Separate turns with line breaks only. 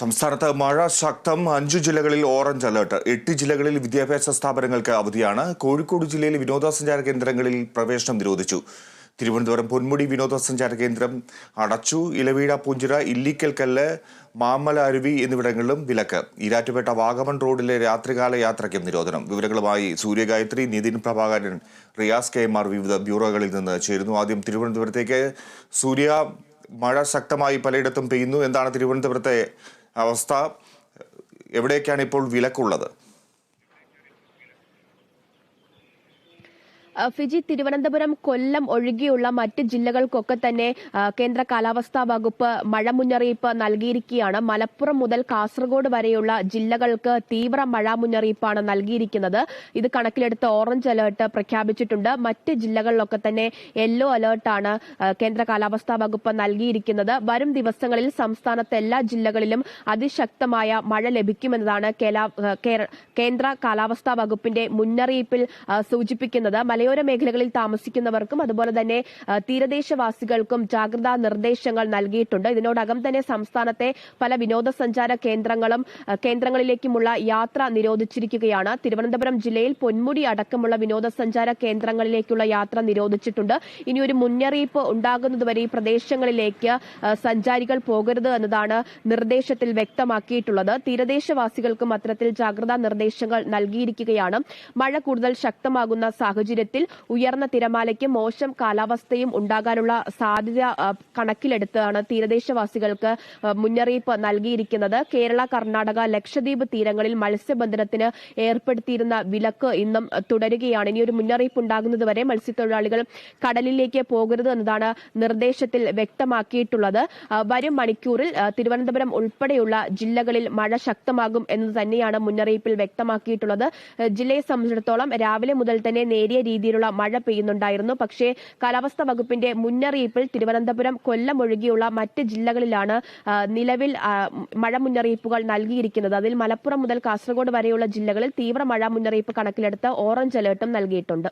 സംസ്ഥാനത്ത് മഴ ശക്തം അഞ്ചു ജില്ലകളിൽ ഓറഞ്ച് അലേർട്ട്. എട്ട് ജില്ലകളിൽ വിദ്യാഭ്യാസ സ്ഥാപനങ്ങൾക്ക് അവധിയാണ്. കോഴിക്കോട് ജില്ലയിൽ വിനോദസഞ്ചാര കേന്ദ്രങ്ങളിൽ പ്രവേശനം നിരോധിച്ചു. തിരുവനന്തപുരം പൊന്മുടി വിനോദസഞ്ചാര കേന്ദ്രം അടച്ചു. ഇലവീഴ പൂഞ്ചിറ ഇല്ലിക്കൽ കല്ല് മാമല അരുവി എന്നിവിടങ്ങളിലും വിലക്ക്. ഈരാറ്റുപേട്ട വാഗമൺ റോഡിലെ രാത്രികാല യാത്രയ്ക്കും നിരോധനം. വിവരങ്ങളുമായി സൂര്യഗായത്രി നിതിൻ പ്രഭാകരൻ റിയാസ് കെ എം വിവിധ ബ്യൂറോകളിൽ നിന്ന് ചേരുന്നു. ആദ്യം തിരുവനന്തപുരത്തേക്ക്. സൂര്യ മഴ ശക്തമായി പലയിടത്തും പെയ്യുന്നു. എന്താണ് തിരുവനന്തപുരത്തെ അവസ്ഥ എവിടേക്കാണ് ഇപ്പോൾ വിലക്കുള്ളത്?
ഫിജി തിരുവനന്തപുരം കൊല്ലം ഒഴികെയുള്ള മറ്റ് ജില്ലകൾക്കൊക്കെ തന്നെ കേന്ദ്ര കാലാവസ്ഥാ വകുപ്പ് മഴ മുന്നറിയിപ്പ് നൽകിയിരിക്കുകയാണ്. മലപ്പുറം മുതൽ കാസർഗോഡ് വരെയുള്ള ജില്ലകൾക്ക് തീവ്ര മഴ മുന്നറിയിപ്പാണ് നൽകിയിരിക്കുന്നത്. ഇത് കണക്കിലെടുത്ത് ഓറഞ്ച് അലേർട്ട് പ്രഖ്യാപിച്ചിട്ടുണ്ട്. മറ്റ് ജില്ലകളിലൊക്കെ തന്നെ യെല്ലോ അലേർട്ടാണ് കേന്ദ്ര കാലാവസ്ഥാ വകുപ്പ് നൽകിയിരിക്കുന്നത്. വരും ദിവസങ്ങളിൽ സംസ്ഥാനത്തെ എല്ലാ ജില്ലകളിലും അതിശക്തമായ മഴ ലഭിക്കുമെന്നതാണ് കേന്ദ്ര കാലാവസ്ഥാ വകുപ്പിന്റെ മുന്നറിയിപ്പിൽ സൂചിപ്പിക്കുന്നത്. മലയോര മേഖലകളിൽ താമസിക്കുന്നവർക്കും അതുപോലെ തന്നെ തീരദേശവാസികൾക്കും ജാഗ്രതാ നിർദ്ദേശങ്ങൾ നൽകിയിട്ടുണ്ട്. ഇതിനോടകം തന്നെ സംസ്ഥാനത്തെ പല വിനോദസഞ്ചാര കേന്ദ്രങ്ങളും കേന്ദ്രങ്ങളിലേക്കുമുള്ള യാത്ര നിരോധിച്ചിരിക്കുകയാണ്. തിരുവനന്തപുരം ജില്ലയിൽ പൊന്മുടി അടക്കമുള്ള വിനോദസഞ്ചാര കേന്ദ്രങ്ങളിലേക്കുള്ള യാത്ര നിരോധിച്ചിട്ടുണ്ട്. ഇനി ഒരു മുന്നറിയിപ്പ് ഉണ്ടാകുന്നതുവരെ ഈ പ്രദേശങ്ങളിലേക്ക് സഞ്ചാരികൾ പോകരുത് എന്നതാണ് നിർദ്ദേശത്തിൽ വ്യക്തമാക്കിയിട്ടുള്ളത്. തീരദേശവാസികൾക്കും അത്തരത്തിൽ ജാഗ്രതാ നിർദ്ദേശങ്ങൾ നൽകിയിരിക്കുകയാണ്. മഴ കൂടുതൽ ശക്തമാകുന്ന സാഹചര്യത്തിൽ ഉയർന്ന തിരമാലയ്ക്കും മോശം കാലാവസ്ഥയും ഉണ്ടാകാനുള്ള സാധ്യത കണക്കിലെടുത്താണ് തീരദേശവാസികൾക്ക് മുന്നറിയിപ്പ് നൽകിയിരിക്കുന്നത്. കേരള കർണാടക ലക്ഷദ്വീപ് തീരങ്ങളിൽ മത്സ്യബന്ധനത്തിന് ഏർപ്പെടുത്തിയിരുന്ന വിലക്ക് ഇന്നും തുടരുകയാണ്. ഇനിയൊരു മുന്നറിയിപ്പ് ഉണ്ടാകുന്നതുവരെ മത്സ്യത്തൊഴിലാളികൾ കടലിലേക്ക് പോകരുത് എന്നതാണ് നിർദ്ദേശത്തിൽ വ്യക്തമാക്കിയിട്ടുള്ളത്. വരും മണിക്കൂറിൽ തിരുവനന്തപുരം ഉൾപ്പെടെയുള്ള ജില്ലകളിൽ മഴ ശക്തമാകും എന്ന് തന്നെയാണ് മുന്നറിയിപ്പിൽ വ്യക്തമാക്കിയിട്ടുള്ളത്. ജില്ലയെ സംബന്ധിച്ചിടത്തോളം രാവിലെ മുതൽ തന്നെ നേരിയ രീതിയിലുള്ള മഴ പെയ്യുന്നുണ്ടായിരുന്നു. പക്ഷേ കാലാവസ്ഥാ വകുപ്പിന്റെ മുന്നറിയിപ്പിൽ തിരുവനന്തപുരം കൊല്ലം ഒഴികെയുള്ള മറ്റ് ജില്ലകളിലാണ് നിലവിൽ മഴ മുന്നറിയിപ്പുകൾ നൽകിയിരിക്കുന്നത്. അതിൽ മലപ്പുറം മുതൽ കാസർഗോഡ് വരെയുള്ള ജില്ലകളിൽ തീവ്ര മഴ മുന്നറിയിപ്പ് കണക്കിലെടുത്ത് ഓറഞ്ച് അലേർട്ടും നൽകിയിട്ടുണ്ട്.